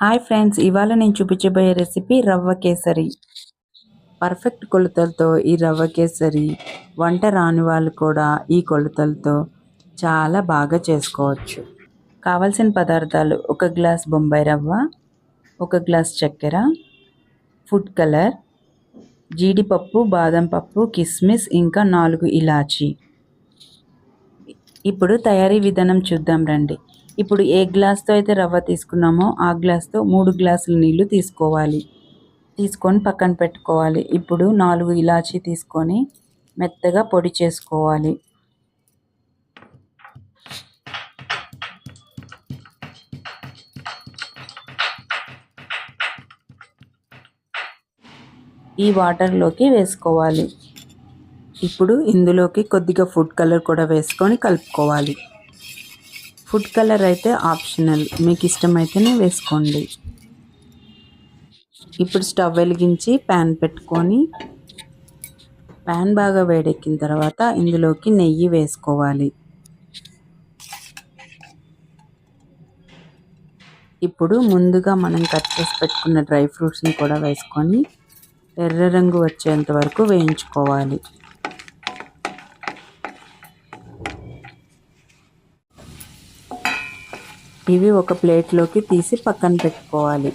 Hi friends ఇవాళ నేను చూపించబోయే రెసిపీ రవ్వ కేసరి. పర్ఫెక్ట్ కొలతలతో ఈ రవ్వ కేసరి వంట రాని వాళ్ళు కూడా ఈ కొలతలతో చాలా బాగా చేసుకోవచ్చు. కావలసిన పదార్థాలు ఒక గ్లాస్ బొంబాయి రవ్వ ఒక గ్లాస్ చక్కెర ఫుడ్ కలర్ జీడిపప్పు బాదం పప్పు కిస్మిస్ ఇంకా నాలుగు ఇలాచీ. ఇప్పుడు తయారీ విధానం చూద్దాం రండి. ఇప్పుడు ఏ గ్లాస్తో అయితే రవ్వ తీసుకున్నామో ఆ గ్లాస్తో మూడు గ్లాసులు నీళ్ళు తీసుకోవాలి. తీసుకొని పక్కన పెట్టుకోవాలి. ఇప్పుడు నాలుగు ఇలాచీ తీసుకొని మెత్తగా పొడి చేసుకోవాలి. ఈ వాటర్లోకి వేసుకోవాలి. ఇప్పుడు ఇందులోకి కొద్దిగా ఫుడ్ కలర్ కూడా వేసుకొని కలుపుకోవాలి. ఫుడ్ కలర్ అయితే ఆప్షనల్. మీకు ఇష్టమైతేనే వేసుకోండి. ఇప్పుడు స్టవ్ వెలిగించి ప్యాన్ పెట్టుకొని ప్యాన్ బాగా వేడెక్కిన తర్వాత ఇందులోకి నెయ్యి వేసుకోవాలి. ఇప్పుడు ముందుగా మనం కట్ చేసి పెట్టుకున్న డ్రై ఫ్రూట్స్ని కూడా వేసుకొని ఎర్ర రంగు వచ్చేంత వరకు వేయించుకోవాలి. ఇవి ఒక ప్లేట్లోకి తీసి పక్కన పెట్టుకోవాలి.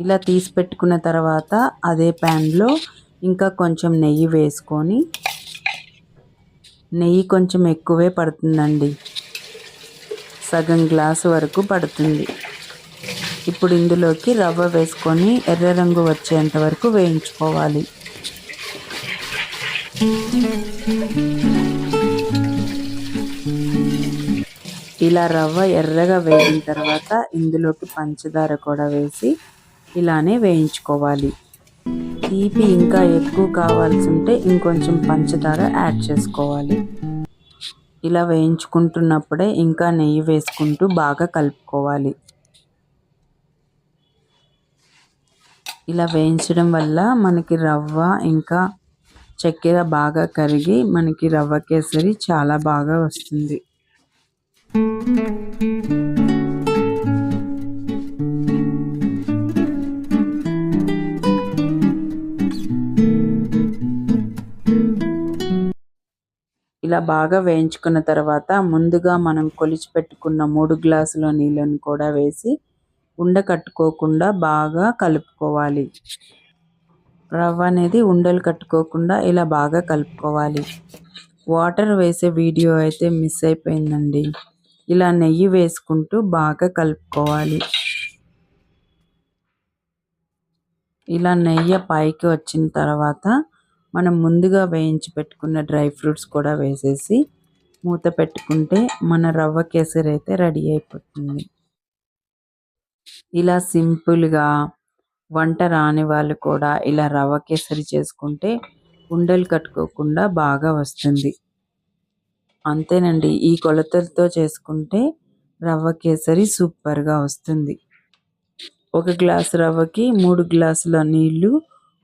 ఇలా తీసి పెట్టుకున్న తర్వాత అదే ప్యాన్లో ఇంకా కొంచెం నెయ్యి వేసుకొని నెయ్యి కొంచెం ఎక్కువే పడుతుందండి. సగం గ్లాసు వరకు పడుతుంది. ఇప్పుడు ఇందులోకి రవ్వ వేసుకొని ఎర్ర రంగు వచ్చేంత వరకు వేయించుకోవాలి. ఇలా రవ్వ ఎర్రగా వేగిన తర్వాత ఇందులోకి పంచదార కూడా వేసి ఇలానే వేయించుకోవాలి. తీపి ఇంకా ఎక్కువ కావాల్సి ఉంటే ఇంకొంచెం పంచదార యాడ్ చేసుకోవాలి. ఇలా వేయించుకుంటున్నప్పుడే ఇంకా నెయ్యి వేసుకుంటూ బాగా కలుపుకోవాలి. ఇలా వేయించడం వల్ల మనకి రవ్వ ఇంకా చక్కెర బాగా కరిగి మనకి రవ్వ కేసరి చాలా బాగా వస్తుంది. ఇలా బాగా వేయించుకున్న తర్వాత ముందుగా మనం కొలిచి పెట్టుకున్న మూడు గ్లాసుల నీళ్ళను కూడా వేసి ఉండ కట్టుకోకుండా బాగా కలుపుకోవాలి. రవ్వ అనేది ఉండలు కట్టుకోకుండా ఇలా బాగా కలుపుకోవాలి. వాటర్ వేసే వీడియో అయితే మిస్ అయిపోయిందండి. ఇలా నెయ్యి వేసుకుంటూ బాగా కలుపుకోవాలి. ఇలా నెయ్యి పైకి వచ్చిన తర్వాత మనం ముందుగా వేయించి పెట్టుకున్న డ్రై ఫ్రూట్స్ కూడా వేసేసి మూత పెట్టుకుంటే మన రవ్వ కేసరి అయితే రెడీ అయిపోతుంది. ఇలా సింపుల్గా వంట రాని వాళ్ళు కూడా ఇలా రవ్వ కేసరి చేసుకుంటే ఉండలు కట్టుకోకుండా బాగా వస్తుంది. అంతేనండి ఈ కొలతలతో చేసుకుంటే రవ్వ కేసరి సూపర్గా వస్తుంది. ఒక గ్లాసు రవ్వకి మూడు గ్లాసుల నీళ్ళు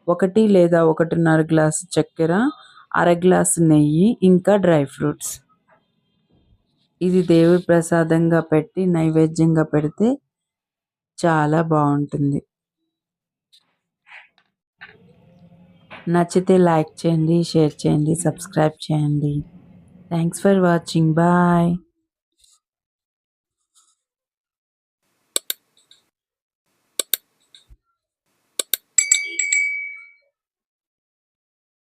ఒకటి లేదా ఒకటిన్నర గ్లాసు చక్కెర అర గ్లాసు నెయ్యి ఇంకా డ్రై ఫ్రూట్స్. ఇది దేవుడి ప్రసాదంగా పెట్టి నైవేద్యంగా పెడితే చాలా బాగుంటుంది. నచ్చితే లైక్ చేయండి షేర్ చేయండి సబ్స్క్రైబ్ చేయండి. Thanks for watching. బాయ్.